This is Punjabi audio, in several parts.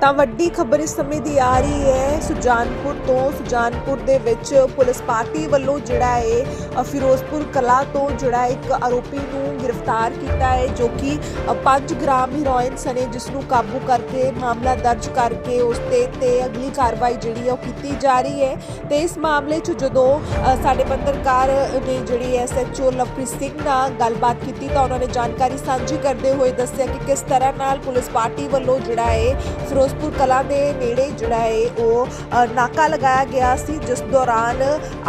ਤਾਂ ਵੱਡੀ ਖਬਰ ਇਸ ਸਮੇਂ ਦੀ ਆ ਰਹੀ ਹੈ, ਸੁਜਾਨਪੁਰ ਤੋਂ, ਸੁਜਾਨਪੁਰ ਦੇ ਵਿੱਚ ਪੁਲਿਸ ਪਾਰਟੀ ਵੱਲੋਂ ਜਿਹੜਾ ਹੈ ਫਿਰੋਜ਼ਪੁਰ ਕਲਾ ਤੋਂ ਜਿਹੜਾ ਇੱਕ ਆਰੋਪੀ ਨੂੰ ਗ੍ਰਿਫਤਾਰ ਕੀਤਾ ਹੈ, ਜੋ ਕਿ 5 ਗ੍ਰਾਮ ਹੀਰੋਇਨ ਸਣੇ ਜਿਸ ਨੂੰ ਕਾਬੂ ਕਰਕੇ ਮਾਮਲਾ ਦਰਜ ਕਰਕੇ ਉਸ ਤੇ ਤੇ ਅਗਲੀ ਕਾਰਵਾਈ ਜਿਹੜੀ ਹੈ ਉਹ ਕੀਤੀ ਜਾ ਰਹੀ ਹੈ। ਤੇ ਇਸ ਮਾਮਲੇ 'ਚ ਜਦੋਂ ਸਾਡੇ ਪੱਤਰਕਾਰ ਨੇ ਜਿਹੜੀ ਐਸਐਚਓ ਲਵਪ੍ਰੀਤ ਸਿੰਘ ਨਾਲ ਗੱਲਬਾਤ ਕੀਤੀ ਤਾਂ ਉਹਨਾਂ ਨੇ ਜਾਣਕਾਰੀ ਸਾਂਝੀ ਕਰਦੇ ਹੋਏ ਦੱਸਿਆ ਕਿ ਕਿਸ ਤਰ੍ਹਾਂ ਨਾਲ ਪੁਲਿਸ ਪਾਰਟੀ ਵੱਲੋਂ ਜਿਹੜਾ ਹੈ ਫਿਰੋਜ਼ਪੁਰ ਕਲਾ ਦੇ ਨੇੜੇ ਜਿਹੜਾ ਹੈ ਉਹ ਨਾਕਾ ਲਗਾਇਆ ਗਿਆ ਸੀ, ਜਿਸ ਦੌਰਾਨ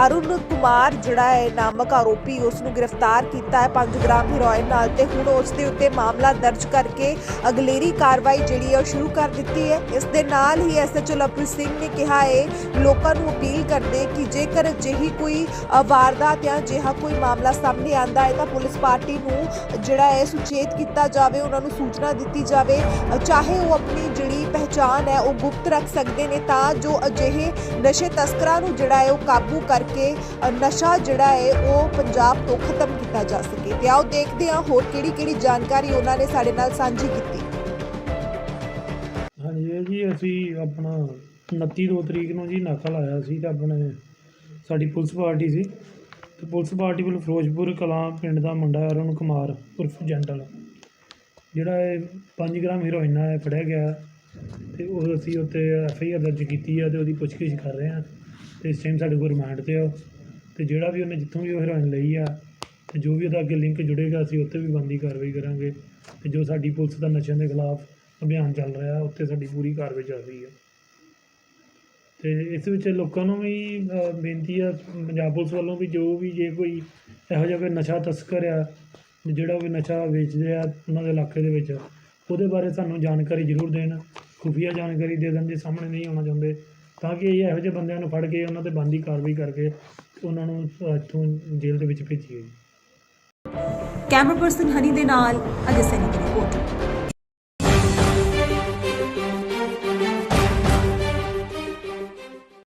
ਅਰੁਣ ਕੁਮਾਰ ਜਿਹੜਾ ਹੈ ਨਾਮਕ ਆਰੋਪੀ ਉਸ ਨੂੰ ਗ੍ਰਿਫਤਾਰ ਕੀਤਾ ਹੈ। 5 ਗ੍ਰਾਮ ਹੀਰੋਇਨ ਨਾਲ ਤੇ ਹੁਣ ਉਸ ਦੇ ਉੱਤੇ ਮਾਮਲਾ ਦਰਜ ਕਰਕੇ ਅਗਲੇਰੀ ਕਾਰਵਾਈ ਜਿਹੜੀ ਹੈ ਉਹ ਸ਼ੁਰੂ ਕਰ ਦਿੱਤੀ ਹੈ। ਇਸ ਦੇ ਨਾਲ ਹੀ ਐਸਐਚਓ ਲਵਪ੍ਰੀਤ ਸਿੰਘ ਨੇ ਕਿਹਾ ਹੈ, ਲੋਕਾਂ ਨੂੰ ਅਪੀਲ ਕਰਦੇ ਕਿ ਜੇਕਰ ਅਜਿਹੀ ਕੋਈ ਵਾਰਦਾਤ ਜਾਂ ਅਜਿਹਾ ਕੋਈ ਮਾਮਲਾ ਸਾਹਮਣੇ ਆਂਦਾ ਹੈ ਤਾਂ ਪੁਲਿਸ ਪਾਰਟੀ ਨੂੰ ਜਿਹੜਾ ਹੈ ਸੁਚੇਤ ਕੀਤਾ ਜਾਵੇ, ਉਹਨਾਂ ਨੂੰ ਸੂਚਨਾ ਦਿੱਤੀ ਜਾਵੇ। ਚਾਹੇ ਉਹ ਆਪਣੀ ਜਿਹੜੀ ਪਹਿਚਾਣ ਹੈ, ਉਹ ਗੁਪਤ ਰੱਖ ਸਕਦੇ ਨੇ ਤਾਂ ਜੋ ਅਜਿਹੇ ਨਸ਼ੇ ਤਸਕਰਾਂ ਨੂੰ ਜਿਹੜਾ ਹੈ, ਉਹ ਕਾਬੂ ਕਰਕੇ ਨਸ਼ਾ ਜਿਹੜਾ ਹੈ, ਉਹ ਪੰਜਾਬ ਤੋਂ ਖਤਮ ਕੀਤਾ ਜਾ ਸਕੇ। ਤੇ ਆਓ ਦੇਖਦੇ ਹਾਂ ਹੋਰ ਕਿਹੜੀ ਕਿਹੜੀ ਜਾਣਕਾਰੀ ਉਹਨਾਂ ਨੇ ਸਾਡੇ ਨਾਲ ਸਾਂਝੀ ਕੀਤੀ। ਹਾਂਜੀ, ਇਹ ਜੀ ਅਸੀਂ ਆਪਣਾ 29 ਦੋ ਤਰੀਕ ਨੂੰ ਜੀ ਨਾਕਾ ਲਾਇਆ ਸੀ ਤੇ ਆਪਣੇ ਸਾਡੀ ਪੁਲਿਸ ਪਾਰਟੀ ਸੀ। ਤੇ ਪੁਲਿਸ ਪਾਰਟੀ ਵੱਲੋਂ ਫਿਰੋਜ਼ਪੁਰ ਕਲਾਂ ਪਿੰਡ ਦਾ ਮੁੰਡਾ ਅਰੁਣ ਕੁਮਾਰ ਉਰਫ ਜੈਂਟਲ, ਜਿਹੜਾ ਇਹ 5 ਗ੍ਰਾਮ ਹੀਰੋਇਨ ਹੈ ਫੜਿਆ ਗਿਆ। ਤੇ ਉਹ ਅਸੀਂ ਉੱਤੇ ਐਫ ਆਈ ਆਰ ਦਰਜ ਕੀਤੀ ਆ ਤੇ ਉਹਦੀ ਪੁੱਛਗਿੱਛ ਕਰ ਰਹੇ ਹਾਂ ਤੇ ਇਸ ਟਾਈਮ ਸਾਡੇ ਕੋਲ ਰਿਮਾਂਡ ਤੇ ਆ ਉਹ। ਤੇ ਜਿਹੜਾ ਵੀ ਉਹਨੇ ਜਿੱਥੋਂ ਵੀ ਉਹ ਹੀਰੋਇਨ ਲਈ ਆ ਤੇ ਜੋ ਵੀ ਉਹਦਾ ਅੱਗੇ ਲਿੰਕ ਜੁੜੇਗਾ ਅਸੀਂ ਉੱਤੇ ਵੀ ਬੰਦੀ ਕਾਰਵਾਈ ਕਰਾਂਗੇ। ਤੇ ਜੋ ਸਾਡੀ ਪੁਲਿਸ ਦਾ ਨਸ਼ਿਆਂ ਦੇ ਖਿਲਾਫ ਅਭਿਆਨ ਚੱਲ ਰਿਹਾ ਉੱਤੇ ਸਾਡੀ ਪੂਰੀ ਕਾਰਵਾਈ ਚੱਲ ਰਹੀ ਹੈ ਤੇ ਇਸ ਵਿੱਚ ਲੋਕਾਂ ਨੂੰ ਵੀ ਅ, ਬੇਨਤੀ ਆ ਪੰਜਾਬ ਪੁਲਿਸ ਵੱਲੋਂ ਵੀ ਜੋ ਵੀ ਜੇ ਕੋਈ ਇਹੋ ਜਿਹਾ ਕੋਈ ਨਸ਼ਾ ਤਸਕਰ ਆ ਜਿਹੜਾ ਕੋਈ ਨਸ਼ਾ ਵੇਚਦੇ ਆ ਉਹਨਾਂ ਦੇ ਇਲਾਕੇ ਦੇ ਵਿੱਚ ਉਹਦੇ ਬਾਰੇ ਸਾਨੂੰ ਜਾਣਕਾਰੀ ਜ਼ਰੂਰ ਦੇਣ। ਖੁਫੀਆ ਜਾਣਕਾਰੀ ਦੇ ਦਿੰਦੇ, ਸਾਹਮਣੇ ਨਹੀਂ ਆਉਣਾ ਚਾਹੁੰਦੇ। ਤਾਂ ਕਿ ਇਹ ਇਹੋ ਜਿਹੇ ਬੰਦਿਆਂ ਨੂੰ ਫੜ ਕੇ ਉਹਨਾਂ ਤੇ ਬਣਦੀ ਕਾਰਵਾਈ ਕਰਕੇ ਉਹਨਾਂ ਨੂੰ ਇੱਥੋਂ ਜੇਲ੍ਹ ਦੇ ਵਿੱਚ ਭੇਜੀਏ। ਕੈਮਰਾ ਪਰਸਨ ਹਨੀ ਦੇ ਨਾਲ ਅਜੇ ਸੈਨੀ ਦੀ ਰਿਪੋਰਟ।